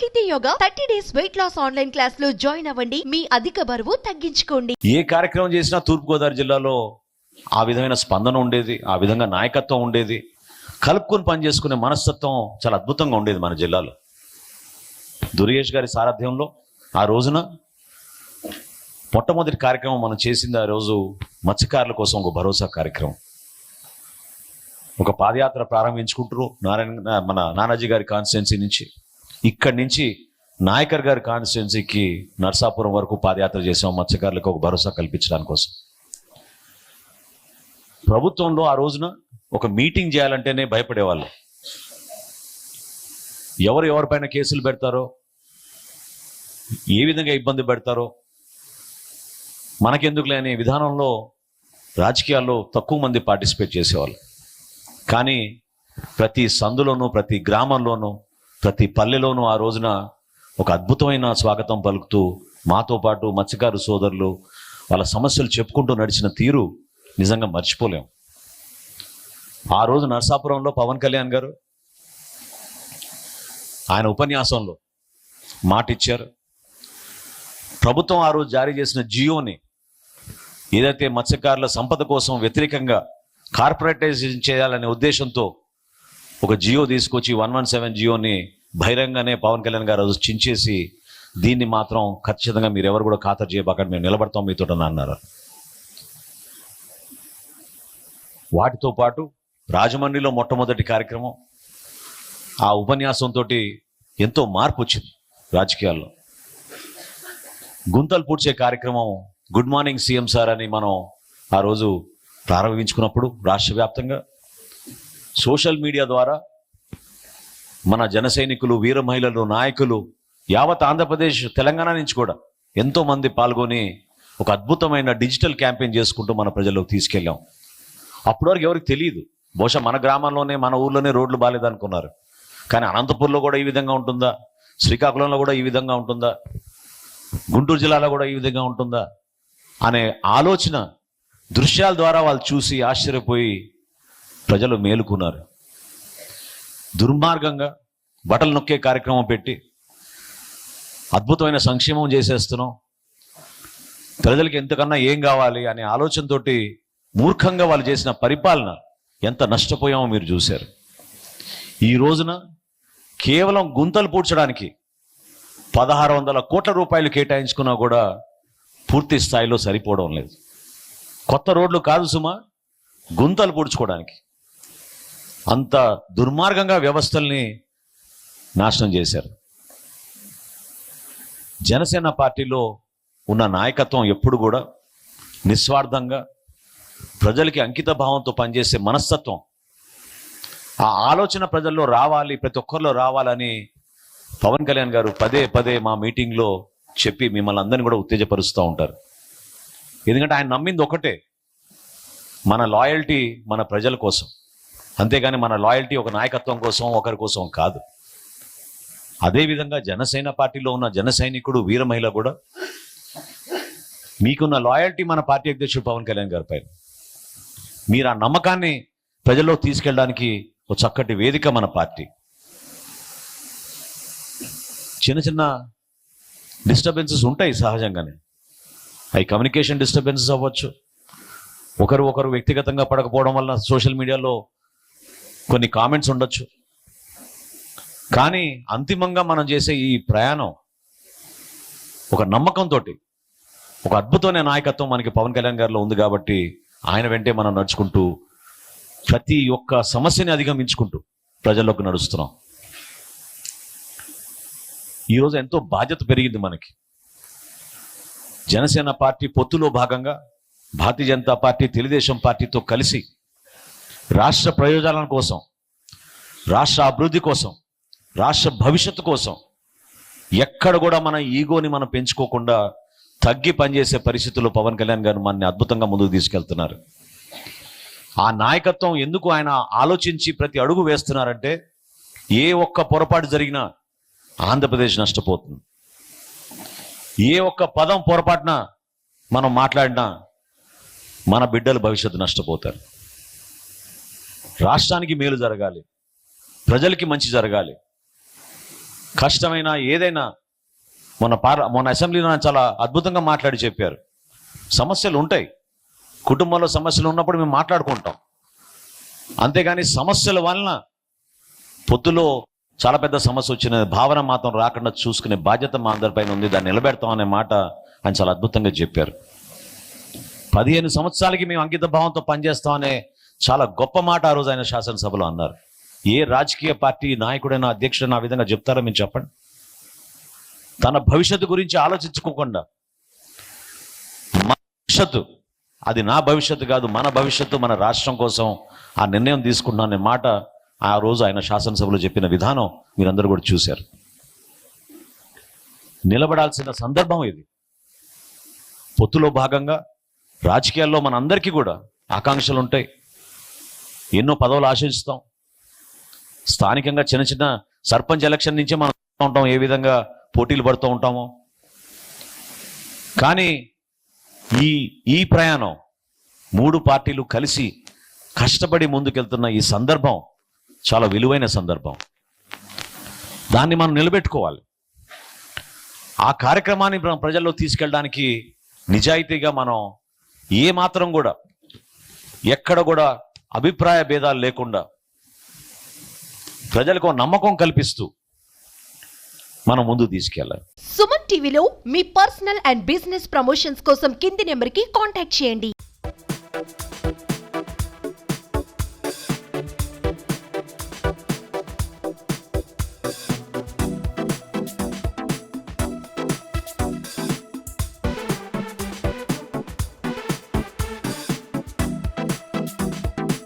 Sahithi yoga thirty days weight loss online క్లాస్లో join అవ్వండి. మీ అధిక బరువు తగ్గించుకోండి. ఏ కార్యక్రమం చేసినా తూర్పుగోదావరి జిల్లాలో ఆ విధమైన స్పందన ఉండేది ఆ విధంగా నాయకత్వం ఉండేది. కలుపుకొని పనిచేసుకునే మనస్తత్వం చాలా అద్భుతంగా ఉండేది మన జిల్లాలో. దుర్గేష్ గారి సారథ్యంలో ఆ రోజున మొట్టమొదటి కార్యక్రమం మనం చేసింది ఆ రోజు మత్స్యకారుల కోసం ఒక భరోసా కార్యక్రమం. ఒక పాదయాత్ర ప్రారంభించుకుంటారు నారాయణ మన నానాజీ గారి కాన్స్టిట్యున్సీ నుంచి ఇక్కడి నుంచి నాయకర్ గారి కాన్స్టిట్యున్సీకి నర్సాపురం వరకు పాదయాత్ర చేసాం. మత్స్యకారులకు ఒక భరోసా కల్పించడానికి కోసం. ప్రభుత్వంలో ఆ రోజున ఒక మీటింగ్ చేయాలంటేనే భయపడేవాళ్ళు. ఎవరు ఎవరిపైన కేసులు పెడతారో ఏ విధంగా ఇబ్బంది పెడతారో మనకెందుకులే అనే విధానంలో రాజకీయాల్లో తక్కువ మంది పార్టిసిపేట్ చేసేవాళ్ళు. కానీ ప్రతి సందులోనూ ప్రతి గ్రామంలోనూ ప్రతి పల్లెలోనూ ఆ రోజున ఒక అద్భుతమైన స్వాగతం పలుకుతూ మాతో పాటు మత్స్యకారు సోదరులు వాళ్ళ సమస్యలు చెప్పుకుంటూ నడిచిన తీరు నిజంగా మర్చిపోలేం. ఆ రోజు నరసాపురంలో పవన్ కళ్యాణ్ గారు ఆయన ఉపన్యాసంలో మాట ఇచ్చారు ప్రభుత్వం ఆ రోజు జారీ చేసిన జియోని ఏదైతే మత్స్యకారుల సంపద కోసం వ్యతిరేకంగా కార్పొరేటైజేషన్ చేయాలనే ఉద్దేశంతో ఒక జియో తీసుకొచ్చి వన్ వన్ సెవెన్ జియోని బహిరంగానే పవన్ కళ్యాణ్ గారు రోజు చించేసి దీన్ని మాత్రం ఖచ్చితంగా మీరు ఎవరు కూడా ఖాతరు చేయబాకండి మేము నిలబడతాం మీతో అన్నారు. వాటితో పాటు రాజమండ్రిలో మొట్టమొదటి కార్యక్రమం ఆ ఉపన్యాసంతో ఎంతో మార్పు వచ్చింది రాజకీయాల్లో. గుంతలు పూడ్చే కార్యక్రమం గుడ్ మార్నింగ్ సీఎం సార్ అని మనం ఆ రోజు ప్రారంభించుకున్నప్పుడు రాష్ట్ర వ్యాప్తంగా సోషల్ మీడియా ద్వారా మన జన సైనికులు వీర మహిళలు నాయకులు యావత్ ఆంధ్రప్రదేశ్ తెలంగాణ నుంచి కూడా ఎంతో మంది పాల్గొని ఒక అద్భుతమైన డిజిటల్ క్యాంపెయిన్ చేసుకుంటూ మన ప్రజల్లోకి తీసుకెళ్ళాం. అప్పటి వరకు ఎవరికి తెలియదు. బహుశా మన గ్రామంలోనే మన ఊర్లోనే రోడ్లు బాగాలేదనుకున్నారు కానీ అనంతపూర్లో కూడా ఈ విధంగా ఉంటుందా? శ్రీకాకుళంలో కూడా ఈ విధంగా ఉంటుందా? గుంటూరు జిల్లాలో కూడా ఈ విధంగా ఉంటుందా? అనే ఆలోచన దృశ్యాల ద్వారా వాళ్ళు చూసి ఆశ్చర్యపోయి ప్రజలు మేలుకున్నారు. దుర్మార్గంగా బటలు నొక్కే కార్యక్రమం పెట్టి అద్భుతమైన సంక్షేమం చేసేస్తున్నాం. ప్రజలకి ఎంతకన్నా ఏం కావాలి అనే ఆలోచనతోటి మూర్ఖంగా వాళ్ళు చేసిన పరిపాలన ఎంత నష్టపోయామో మీరు చూశారు. ఈ రోజున కేవలం గుంతలు పూడ్చడానికి పదహారు వందల కోట్ల రూపాయలు కేటాయించుకున్నా కూడా పూర్తి స్థాయిలో సరిపోవడం లేదు. కొత్త రోడ్లు కాదు సుమా గుంతలు పూడ్చుకోవడానికి. అంత దుర్మార్గంగా వ్యవస్థల్ని నాశనం చేశారు. జనసేన పార్టీలో ఉన్న నాయకత్వం ఎప్పుడు కూడా నిస్వార్థంగా ప్రజలకి అంకిత భావంతో పనిచేసే మనస్తత్వం ఆ ఆలోచన ప్రజల్లో రావాలి ప్రతి ఒక్కరిలో రావాలని పవన్ కళ్యాణ్ గారు పదే పదే మా మీటింగ్లో చెప్పి మిమ్మల్ని అందరినీ కూడా ఉత్తేజపరుస్తూ ఉంటారు. ఎందుకంటే ఆయన నమ్మింది ఒకటే మన లాయల్టీ మన ప్రజల కోసం. అంతేగాని మన లాయల్టీ ఒక నాయకత్వం కోసం ఒకరి కోసం కాదు. అదేవిధంగా జనసేన పార్టీలో ఉన్న జన సైనికుడు వీర మహిళ కూడా మీకున్న లాయల్టీ మన పార్టీ అధ్యక్షుడు పవన్ కళ్యాణ్ గారి పైన. మీరు ఆ నమ్మకాన్ని ప్రజల్లో తీసుకెళ్ళడానికి ఒక చక్కటి వేదిక మన పార్టీ. చిన్న చిన్న డిస్టర్బెన్సెస్ ఉంటాయి సహజంగానే. అవి కమ్యూనికేషన్ డిస్టర్బెన్సెస్ అవ్వచ్చు. ఒకరు ఒకరు వ్యక్తిగతంగా పడకపోవడం వల్ల సోషల్ మీడియాలో కొన్ని కామెంట్స్ ఉండొచ్చు. కానీ అంతిమంగా మనం చేసే ఈ ప్రయాణం ఒక నమ్మకంతో ఒక అద్భుతమైన నాయకత్వం మనకి పవన్ కళ్యాణ్ గారిలో ఉంది కాబట్టి ఆయన వెంటే మనం నడుచుకుంటూ ప్రతి ఒక్క సమస్యని అధిగమించుకుంటూ ప్రజల్లోకి నడుస్తున్నాం. ఈరోజు ఎంతో బాధ్యత పెరిగింది మనకి. జనసేన పార్టీ పొత్తులో భాగంగా భారతీయ జనతా పార్టీ తెలుగుదేశం పార్టీతో కలిసి రాష్ట్ర ప్రయోజనాల కోసం రాష్ట్ర అభివృద్ధి కోసం రాష్ట్ర భవిష్యత్తు కోసం ఎక్కడ కూడా మన ఈగోని మనం పెంచుకోకుండా తగ్గి పనిచేసే పరిస్థితుల్లో పవన్ కళ్యాణ్ గారు మనని అద్భుతంగా ముందుకు తీసుకెళ్తున్నారు. ఆ నాయకత్వం ఎందుకు ఆయన ఆలోచించి ప్రతి అడుగు వేస్తున్నారంటే ఏ ఒక్క పొరపాటు జరిగినా ఆంధ్రప్రదేశ్ నష్టపోతుంది. ఏ ఒక్క పదం పొరపాటున మనం మాట్లాడినా మన బిడ్డల భవిష్యత్తు నష్టపోతారు. రాష్ట్రానికి మేలు జరగాలి. ప్రజలకి మంచి జరగాలి. కష్టమైన ఏదైనా మన పార్ మన అసెంబ్లీలో చాలా అద్భుతంగా మాట్లాడి చెప్పారు. సమస్యలు ఉంటాయి. కుటుంబంలో సమస్యలు ఉన్నప్పుడు మేము మాట్లాడుకుంటాం. అంతేగాని సమస్యల వలన పొద్దులో చాలా పెద్ద సమస్య వచ్చిన భావన మాత్రం రాకుండా చూసుకునే బాధ్యత మా అందరిపైన ఉంది. దాన్ని నిలబెడతాం అనే మాట ఆయన చాలా అద్భుతంగా చెప్పారు. పదిహేను సంవత్సరాలకి మేము అంకిత భావంతో పనిచేస్తామనే చాలా గొప్ప మాట ఆ రోజు ఆయన శాసనసభలో అన్నారు. ఏ రాజకీయ పార్టీ నాయకుడైనా అధ్యక్షుడు ఆ విధంగా చెప్తారో మీరు చెప్పండి. తన భవిష్యత్తు గురించి ఆలోచించుకోకుండా భవిష్యత్తు అది నా భవిష్యత్తు కాదు మన భవిష్యత్తు మన రాష్ట్రం కోసం ఆ నిర్ణయం తీసుకున్నా అనే మాట ఆ రోజు ఆయన శాసనసభలో చెప్పిన విధానం మీరందరూ కూడా చూశారు. నిలబడాల్సిన సందర్భం ఇది. పొత్తులో భాగంగా రాజకీయాల్లో మన అందరికీ కూడా ఆకాంక్షలు ఉంటాయి ఎన్నో పదవులు ఆశిస్తాం. స్థానికంగా చిన్న చిన్న సర్పంచ్ ఎలక్షన్ నుంచే మనం ఉంటాం ఏ విధంగా పోటీలు పడుతూ ఉంటామో. కానీ ఈ ఈ ప్రయాణం మూడు పార్టీలు కలిసి కష్టపడి ముందుకెళ్తున్న ఈ సందర్భం చాలా విలువైన సందర్భం. దాన్ని మనం నిలబెట్టుకోవాలి. ఆ కార్యక్రమాన్ని మనం ప్రజల్లో తీసుకెళ్ళడానికి నిజాయితీగా మనం ఏ మాత్రం కూడా ఎక్కడ కూడా అభిప్రాయ భేదాలు లేకుండా ప్రజలకు నమ్మకం కల్పిస్తూ మనం ముందు తీసుకెళ్ళాలి. సుమన్ టీవీలో మీ పర్సనల్ అండ్ బిజినెస్ ప్రమోషన్స్ కోసం కింది నెంబర్కి కాంటాక్ట్ చేయండి.